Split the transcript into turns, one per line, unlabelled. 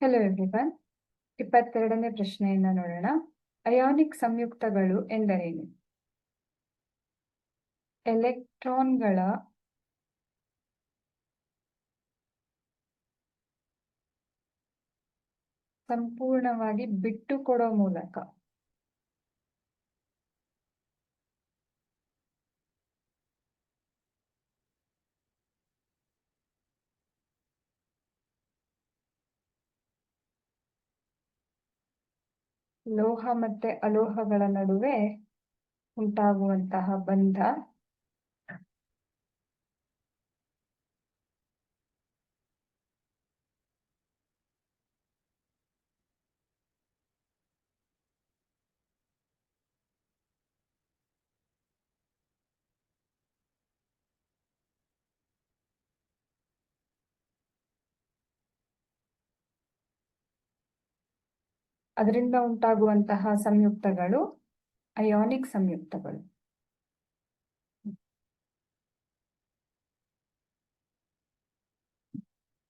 Hello everyone ಇಪ್ಪತ್ತೆರಡನೇ ಪ್ರಶ್ನೆಯನ್ನ ನೋಡೋಣ. ಅಯಾನಿಕ್ ಸಂಯುಕ್ತಗಳು ಎಂದರೇನು? ಎಲೆಕ್ಟ್ರಾನ್ಗಳ ಸಂಪೂರ್ಣವಾಗಿ ಬಿಟ್ಟುಕೊಡೋ ಮೂಲಕ. ಲೋಹ ಮತ್ತೆ ಅಲೋಹಗಳ ನಡುವೆ ಉಂಟಾಗುವಂತಹ ಬಂಧ. ಅದರಿಂದ ಉಂಟಾಗುವಂತಹ ಸಂಯುಕ್ತಗಳು ಅಯಾನಿಕ್ ಸಂಯುಕ್ತಗಳು.